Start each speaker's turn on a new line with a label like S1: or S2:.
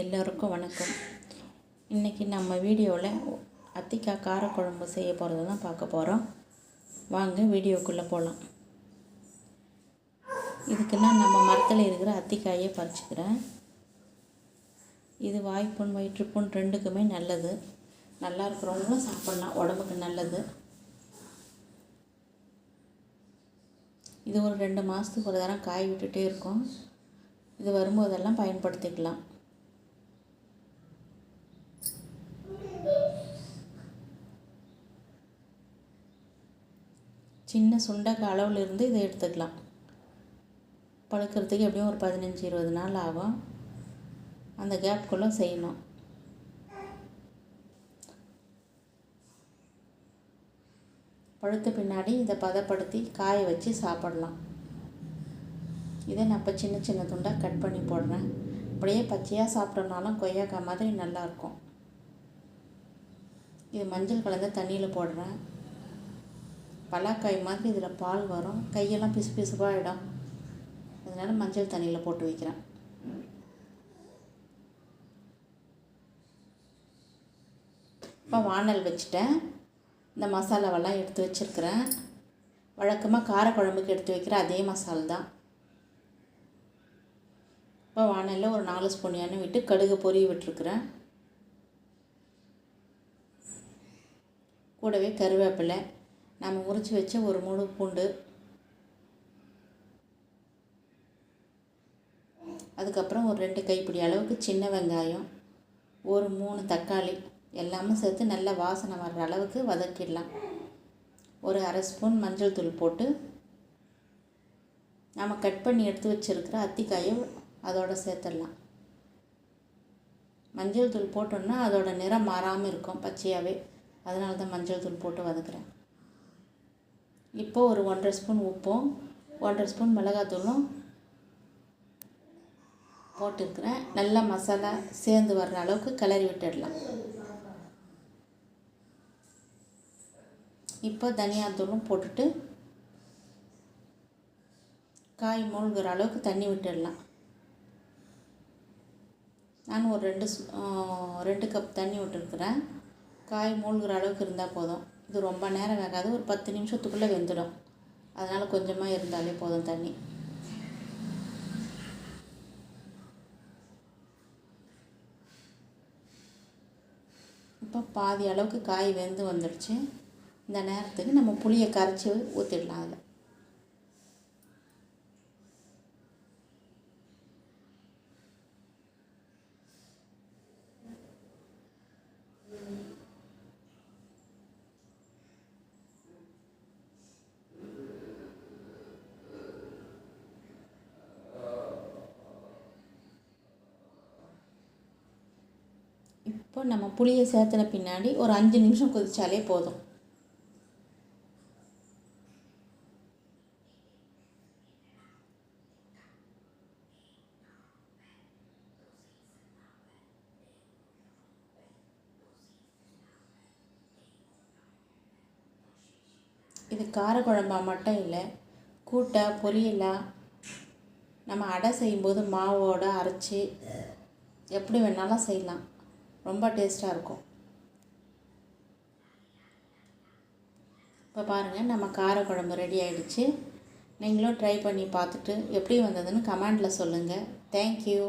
S1: எல்லோருக்கும் வணக்கம். இன்றைக்கி நம்ம வீடியோவில் அத்திக்காய் காரக்குழம்பு செய்ய போகிறது தான் பார்க்க போகிறோம் வாங்க வீடியோக்குள்ளே போகலாம் இதுக்குன்னா நம்ம மரத்தில் இருக்கிற அத்திக்காயை பறிச்சுக்கிறேன். இது வாய்ப்புண் வயிற்றுப்புண் ரெண்டுக்குமே நல்லது. நல்லா இருக்கிறவங்களும் சாப்பிட்லாம் உடம்புக்கு நல்லது. இது ஒரு ரெண்டு மாதத்துக்கு ஒரு தரம் காய் விட்டுகிட்டே இருக்கும். இது வரும்போதெல்லாம் பயன்படுத்திக்கலாம். சின்ன சுண்டக்காய் அளவில் இருந்து இதை எடுத்துக்கலாம். பழுக்கிறதுக்கு எப்படியும் ஒரு பதினஞ்சு இருபது நாள் ஆகும். அந்த கேப்குள்ளே செய்யணும். பழுத்த பின்னாடி இதை பதப்படுத்தி காய வச்சு சாப்பிடலாம். இதை நான் இப்போ சின்ன சின்ன துண்டாக கட் பண்ணி போடுறேன். அப்படியே பச்சையாக சாப்பிட்டோம்னாலும் கொய்யாக்காய் மாதிரி நல்லாயிருக்கும் இது மஞ்சள் கலந்த தண்ணியில் போடுறேன். பலாக்காய் மாதிரி இதில் பால் வரும். கையெல்லாம் பிசு பிசுப்பாகிடும் அதனால் மஞ்சள் தண்ணியில் போட்டு வைக்கிறேன். இப்போ வானல் வச்சுட்டேன். இந்த மசாலாவெல்லாம் எடுத்து வச்சுருக்கிறேன். வழக்கமாக காரக்குழம்புக்கு எடுத்து வைக்கிற அதே மசால் தான் இப்போ வானலில் ஒரு நாலு ஸ்பூன் எண்ணெய் விட்டு கடுகு பொரிய விட்டுருக்குறேன். கூடவே கருவேப்பிலை நம்ம உரித்து வச்ச ஒரு முழு பூண்டு. அதுக்கப்புறம் ஒரு ரெண்டு கைப்பிடி அளவுக்கு சின்ன வெங்காயம். ஒரு மூணு தக்காளி. எல்லாமே சேர்த்து நல்லா வாசனை வர்ற அளவுக்கு வதக்கிடலாம். ஒரு அரை ஸ்பூன் மஞ்சள் தூள் போட்டு நம்ம கட் பண்ணி எடுத்து வச்சுருக்கிற அத்திக்காயை அதோடு சேர்த்துடலாம். மஞ்சள் தூள் போட்டோன்னா அதோட நிறம் மாறாமல் இருக்கும் பச்சையாகவே அதனால தான் மஞ்சள் தூள் போட்டு வதக்குறேன். இப்போது ஒரு ஒன்றரை ஸ்பூன் உப்பும் ஒன்றரை ஸ்பூன் மிளகாத்தூளும் போட்டுருக்குறேன். நல்லா மசாலா சேர்ந்து வர்ற அளவுக்கு கிளறி விட்டுடலாம். இப்போ தனியாத்தூளும் போட்டுட்டு காய் மூழ்கிற அளவுக்கு தண்ணி விட்டுடலாம். நான் ஒரு ரெண்டு ரெண்டு கப் தண்ணி விட்டுருக்குறேன். காய் மூழ்கிற அளவுக்கு இருந்தால் போதும். இது ரொம்ப நேரம் வேகாது. ஒரு பத்து நிமிஷத்துக்குள்ளே வெந்துடும். அதனால் கொஞ்சமாக இருந்தாலே போதும் தண்ணி. இப்போ பாதி அளவுக்கு காய் வெந்து வந்துடுச்சு. இந்த நேரத்துக்கு நம்ம புளியை கரைச்சி ஊற்றிடலாம் அதில். இப்போ நம்ம புளியை சேர்த்துன பின்னாடி ஒரு அஞ்சு நிமிஷம் கொதித்தாலே போதும். இது காரக்குழம்பா மட்டும் இல்லை கூட்டை பொரியலாக நம்ம அடை செய்யும்போது மாவோடு அரைச்சி எப்படி வேணாலும் செய்யலாம். ரொம்ப டேஸ்ட்டாக இருக்கும். இப்போ பாருங்கள் நம்ம காரக்குழம்பு ரெடி ஆகிடுச்சு நீங்களும் ட்ரை பண்ணி பார்த்துட்டு எப்படி வந்ததுன்னு கமெண்டில் சொல்லுங்கள் தேங்க்யூ